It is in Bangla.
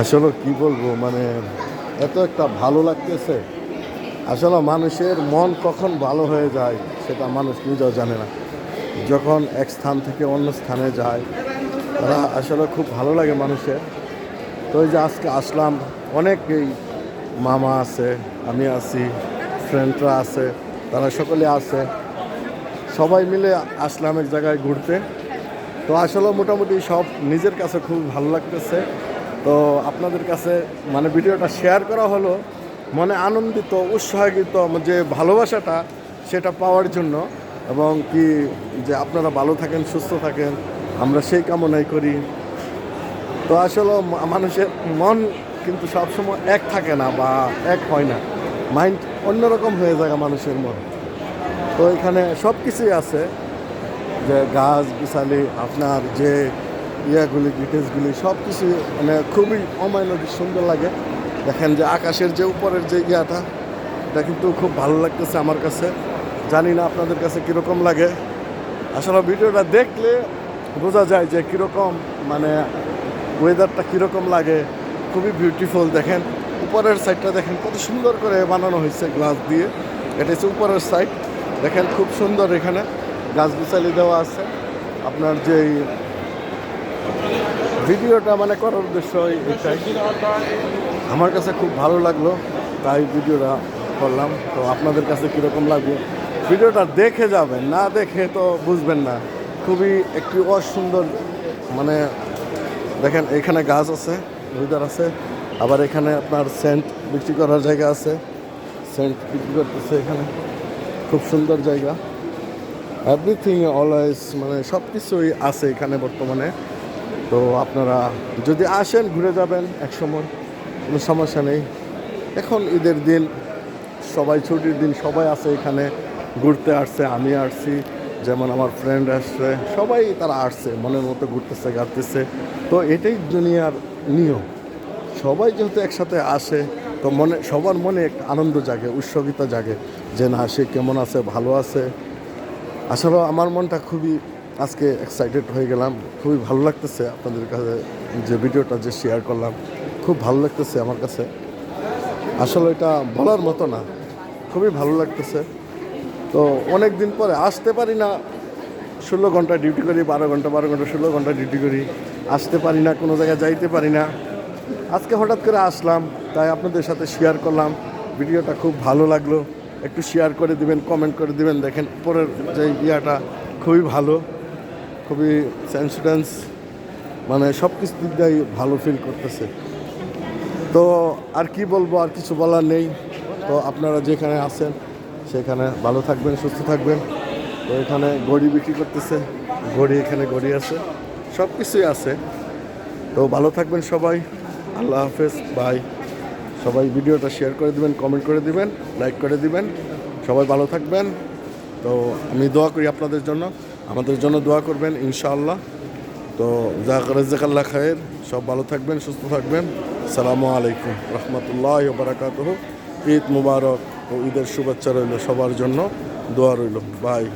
আসলে কি বলব মানে এত একটা ভালো লাগতেছে। আসলে মানুষের মন কখন ভালো হয়ে যায় সেটা মানুষ নিজেও জানে না। যখন এক স্থান থেকে অন্য স্থানে যায়, তারা আসলে খুব ভালো লাগে মানুষের। তো এই যে আজকে আসলাম, অনেকেই মামা আছে, আমি আছি ফ্রেন্ডরা আছে, তারা সকলে আছে। সবাই মিলে আসলাম এক জায়গায় ঘুরতে। তো আসলে মোটামুটি সব নিজের কাছে খুব ভালো লাগতেছে। তো আপনাদের কাছে মানে ভিডিওটা শেয়ার করা হলো মনে আনন্দিত, উৎসাহিত যে ভালোবাসাটা সেটা পাওয়ার জন্য এবং কি যে আপনারা ভালো থাকেন, সুস্থ থাকেন, আমরা সেই কামনাই করি। তো আসলে মানুষের মন কিন্তু সবসময় এক থাকে না বা এক হয় না। মাইন্ড অন্যরকম হয়ে যায় মানুষের মন। তো এখানে সব কিছুই আছে। যে গাছ, বিছালি, আপনার যে ইয়াগুলি ডিটেলসগুলি সব কিছু মানে খুবই অমায়নবিক সুন্দর লাগে। দেখেন যে আকাশের যে উপরের যে ইয়াটা, এটা কিন্তু খুব ভালো লাগতেছে আমার কাছে। জানি না আপনাদের কাছে কীরকম লাগে। আসলে ভিডিওটা দেখলে বোঝা যায় যে কীরকম মানে ওয়েদারটা কীরকম লাগে। খুবই বিউটিফুল দেখেন। উপরের সাইডটা দেখেন কত সুন্দর করে বানানো হয়েছে গ্লাস দিয়ে। এটা হচ্ছে উপরের সাইড দেখেন খুব সুন্দর এখানে। গাছ বিচালি দেওয়া আছে। আপনার যেই ভিডিওটা মানে করার উদ্দেশ্য এটাই আমার কাছে খুব ভালো লাগল, তাই ভিডিওটা করলাম। তো আপনাদের কাছে কীরকম লাগবে? ভিডিওটা দেখে যাবেন, না দেখে তো বুঝবেন না। খুবই একটি অসুন্দর মানে দেখেন, এখানে গাছ আছে উইদার আছে, আবার এখানে আপনার সেন্ট বিক্রি করার জায়গা আছে। সেন্ট বিক্রি করতেছে এখানে। খুব সুন্দর জায়গা। এভরিথিং অলওয়েজ মানে সব কিছুই আছে এখানে বর্তমানে। তো আপনারা যদি আসেন, ঘুরে যাবেন এক সময়, কোনো সমস্যা নেই। এখন ঈদের দিন, সবাই ছুটির দিন, সবাই আছে এখানে, ঘুরতে আসছে, আমি আসছি, যেমন আমার ফ্রেন্ড আসছে, সবাই তারা আসছে, মনের মতো ঘুরতেছে গাড়তেছে তো এটাই দুনিয়ার নিয়ম। সবাই যেহেতু একসাথে আসে, তো মনে, সবার মনে একটা আনন্দ জাগে উৎসবিতা জাগে যে না, সে কেমন আছে, ভালো আছে। আসলে আমার মনটা খুবই আজকে এক্সাইটেড হয়ে গেলাম। খুবই ভালো লাগতেছে আপনাদের কাছে যে ভিডিওটা যে শেয়ার করলাম। খুব ভালো লাগতেছে আমার কাছে। আসলে এটা বলার মতো না। খুবই ভালো লাগতেছে। তো অনেক দিন পরে আসতে পারি না। ষোলো ঘণ্টা ডিউটি করি, বারো ঘণ্টা বারো ঘণ্টা, ষোলো ঘণ্টা ডিউটি করি। আসতে পারি না, কোনো জায়গায় যাইতে পারি না। আজকে হঠাৎ করে আসলাম, তাই আপনাদের সাথে শেয়ার করলাম। ভিডিওটা খুব ভালো লাগল। একটু শেয়ার করে দিবেন কমেন্ট করে দিবেন। দেখেন পরের যে ইয়াটা খুবই ভালো। খুবই সেন্সিডেন্স মানে সব কিছু দিক দিয়েই ভালো ফিল করতেছে। তো আর কি বলব, আর কিছু বলার নেই। তো আপনারা যেখানে আছেন, সেখানে ভালো থাকবেন, সুস্থ থাকবেন। তো এখানে গড়ি বিক্রি করতেছে গড়ি এখানে গড়ি আছে, সব কিছুই আছে। তো ভালো থাকবেন সবাই, আল্লাহ হাফেজ বাই সবাই ভিডিওটা শেয়ার করে দিবেন কমেন্ট করে দিবেন লাইক করে দিবেন। সবাই ভালো থাকবেন। তো আমি দোয়া করি আপনাদের জন্য। আমাদের জন্য দোয়া করবেন, ইনশাআল্লাহ। তো যা রাজ্জাকাল্লাহ খায়ের। সব ভালো থাকবেন, সুস্থ থাকবেন। সালামু আলাইকুম রহমতুল্লাহ বারাকাত ঈদ মুবারক ও ঈদের শুভেচ্ছা রইল সবার জন্য। দোয়া রইল। বাই।